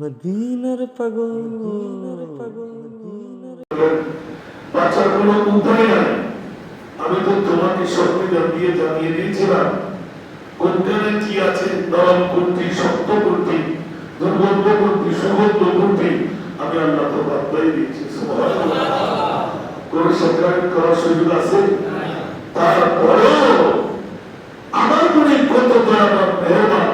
মদিনার পাগল। মদিনার পাগল বাচ্চার কোনো উপায় নাই আমি তো তোমাকে দিয়ে জানিয়ে দিয়েছিলাম। কোনখানে কি আছে? নরম কোনটি শক্ত কোনটি দুর্গন্ধ কোনটি সুগন্ধ কোনটি আমি আল্লাহ তো বার্তাই দিয়েছি সুবহানাল্লাহ। কোন সংগ্রাম করার সুযোগ আছে? তারপরেও আমার মনে কত দয়াবান মেহমান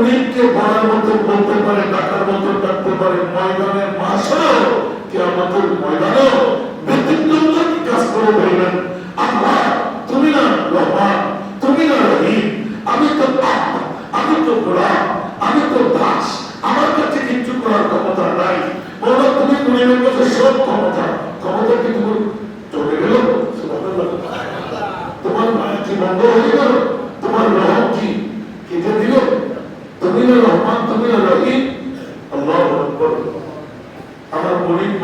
মুনিবকে বলার মতো বলতে পারে, ডাকার মতো ডাকতে পারে ময়দানের মাসেও কে আমাদের ময়দানেও ব্যক্তিগত কাজ করে বলবেন, আল্লাহ, তুমি না রহমান, তুমি না রহিম, আমি তো পাপ, আমি তো গোলাম, আমি তো দাস, আমার কাছে কিছু করার ক্ষমতা নাই। বলো তুমি মুনিবের কাছে সব ক্ষমতা ক্ষমতা কি তুমি চলে গেল? তোমার মায়া কি হয়ে গেল তোমার রহম কি কেটে দিল তুমি না রহমান তুমি না রহিম আল্লাহ আকবার আমার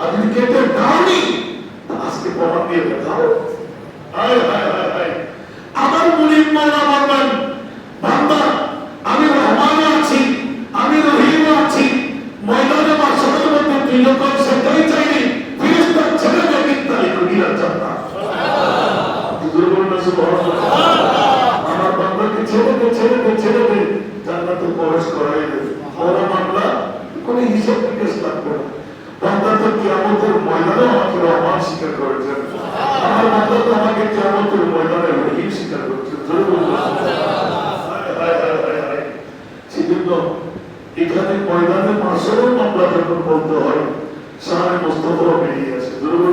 আর যদি কেটে দাওনি আজকে প্রমাণ দিয়ে দেখাও। হায় হায় হায় হায়। আমার মুনিব মাওলা বলবেন বান্দা আমি রহমান আছি আমি রহিম আছি। ময়দানে মাসনের মধ্যে তুই যখন সেটাই চাইনি ফিরিস্তা ছেড়ে যাবি তাই দুনিয়ার জান্নাত দুর্বল না সুবহানাল্লাহ। আমার বান্দাকে ছেড়ে ছেড়ে দে ছেড়ে দে জান্নাতে প্রবেশ করাই দে ওরা মামলা কোনো হিসাব নিকেশ লাগবে না বান্দা তো কিয়ামতের ময়দানে আমাকে স্বীকার করেছেন আমাকে স্বীকার জোরে বলুন। হায়, হায়, হায়, হায়, হায়। সেজন্য এখানে ময়দানে মাসেরও মামলা যখন বলতে হয় সামনে মোস্তফা বেরিয়ে আসে জোরে বলুন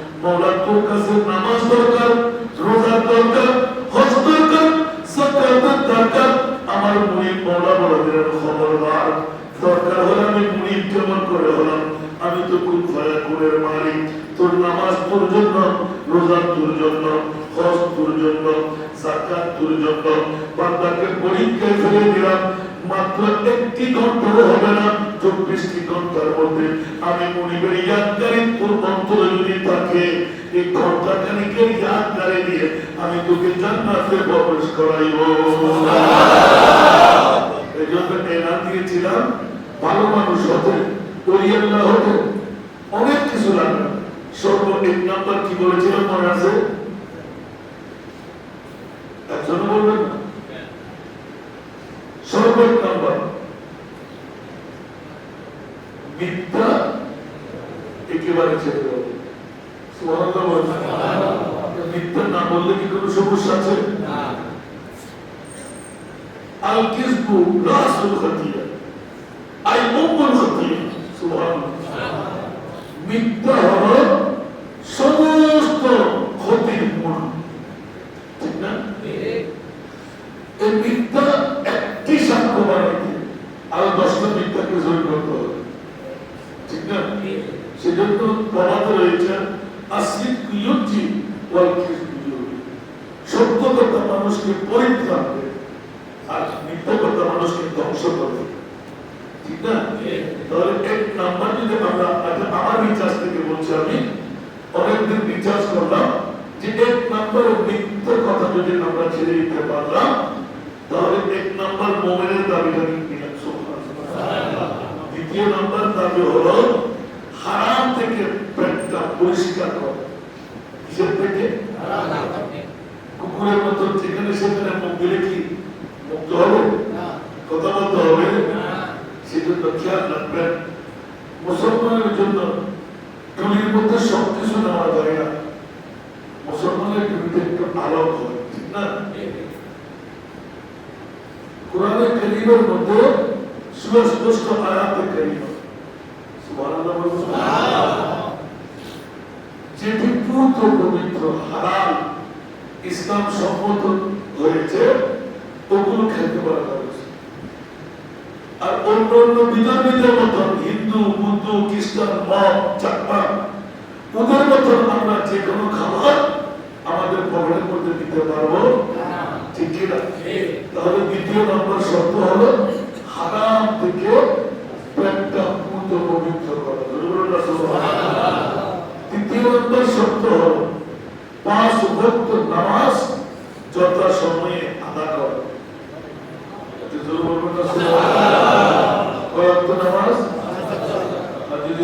মৌলা তোর কাছে নামাজ দরকার, রোজা দরকার, হজ দরকার, যাকাত দরকার। আমার মুনিব মৌলা বলে দিলেন খবরদার দরকার হলে আমি মুনিব কেমন করে হলাম, আমি তো কোন ফায়া কোনের মালিক। তোর নামাজ তোর জন্য, রোজা তোর জন্য, হজ তোর জন্য জাকাত তোর জন্য। বান্দাকে পরীক্ষায় ফেলে দিলাম, মাত্র একটি ঘন্টাও হবে না। চব্বিশটি আমি তোকে জান্নাতে প্রবেশ করাইব দিয়েছিলাম ভালো মানুষ হতে ওলিয়াল্লাহ হতে অনেক কিছু লাগবে সর্ব এক নাম্বার কি বলেছিলাম মনে আছে একজন বলবেন মিথ্যা একেবারে ছেড়ে দেবো। বিদ্যা না বললে কি কোনো সমস্যা আছে? আল কিসবু রাসুল খাতিয়া আই মুম্বুল খাতিয়া সুবহানাল্লাহ মিথ্যা হলো সমস্ত ক্ষতির মূল ঠিক না এই মিথ্যা একটি সাক্ষ্য বানাইতে আরও দশটা মিথ্যাকে জড়িত করতে হবে ঠিক না সেজন্য প্রমাদ রয়েছে আসলিক ওয়াল সত্য মানুষকে পরিত্রাণ দেয় আর মিথ্যা মানুষকে ধ্বংস করে ঠিক না তাহলে এক নাম্বার যদি আমরা আমার রিচার্জ থেকে বলছি আমি অনেকদিন রিচার্জ করলাম যে এক নাম্বার মিথ্যা কথা যদি আমরা ছেড়ে দিতে পারলাম তাহলে এক নাম্বার মোমেনের দাবিটা দ্বিতীয় নাম্বার দাবি হলো পেটটা পরিষ্কার করা কিসের থেকে? কুকুরের মতো যেখানে সেখানে মুখ কি মুক্ত হবে? কথা বলতে হবে? সেজন্য খেয়াল রাখবেন। মুসলমানের জন্য টুলির মধ্যে সব নেওয়া যায় না। মুসলমানের টুলিতে একটু আলোক হয়, ঠিক না? কোরআনে করিমের মধ্যে সুস্পষ্ট আয়াতে করিম সুবহানাল্লাহ বলুন। যেটি পুত পবিত্র হালাল ইসলাম সম্মত হয়েছে ওগুলো খেতে পারা যাবে আর অন্য অন্য বিধর্মীদের মতন হিন্দু বুদ্ধ খ্রিস্টান মত চাকমা ওদের মতন আমরা যে কোনো খাবার আমাদের পকেটের মধ্যে দিতে পারব। ঠিক কি তাহলে দ্বিতীয় নম্বর শর্ত হলো হারাম থেকে পেটটা পুত পবিত্র করা জরুরি না সুবহানাল্লাহ। তৃতীয় নম্বর শর্ত হলো পাঁচ ভক্ত নামাজ যথা সময়ে আদা করা এতে জোর বলবেন না সুবহানাল্লাহ। কয় ওয়াক্ত নামাজ আর যদি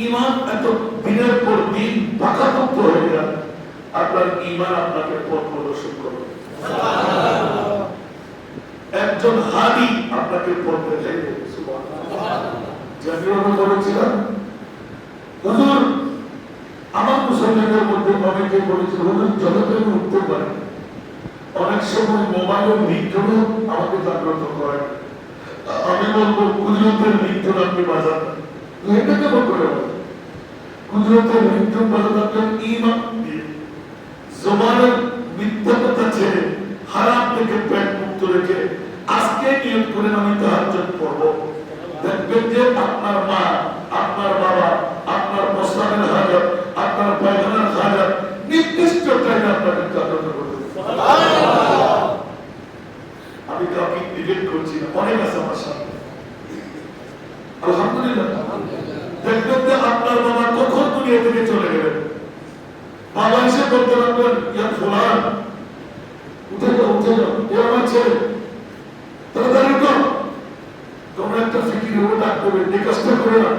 ইমান এত দিনের পর দিন পাকাপোক্ত হয়ে যায় আপনার ইমান আপনাকে পথ প্রদর্শন করবে। একজন হাদি আপনাকে পথ দেখাই দেবে সুবহানাল্লাহ। জামির আমি বলেছিলাম হুজুর, আমার মুসলমানদের মধ্যে অনেকে হুজুর জগতে আমি উঠতে পারি অনেক সময় মোবাইলের বিজ্ঞানও আমাকে জাগ্রত করে আমি বলব, কুদরতের বিজ্ঞান আপনি বাজান এটা কেমন করে কুদরতের বিজ্ঞান বাজান ইমান দিয়ে জমানের মিথ্যা কথা ছেড়ে হারাম থেকে পেট মুক্ত রেখে আজকে নিয়োগ করে আমি তাহাজ্জুদ পড়ব। দেখবেন যে আপনার মা আপনার বাবা আপনার প্রস্তাবের হাজার আপনার পায়খানার হাজার নির্দিষ্ট টাইমে আপনাকে জাগ্রত করবে। আমি কাউকে ডিবেট করছি না অনেক আছে আমার আলহামদুলিল্লাহ। দেখবেন যে আপনার বাবা কখন দুনিয়া থেকে চলে গেলেন। বাবা এসে বলতে লাগলেন, ইয়া ফুলান। উঠে যাও উঠে যাও। এ আমার ছেলে। তাড়াতাড়ি তোমরা একটা ফিকির ডাক দেবে এই করে না।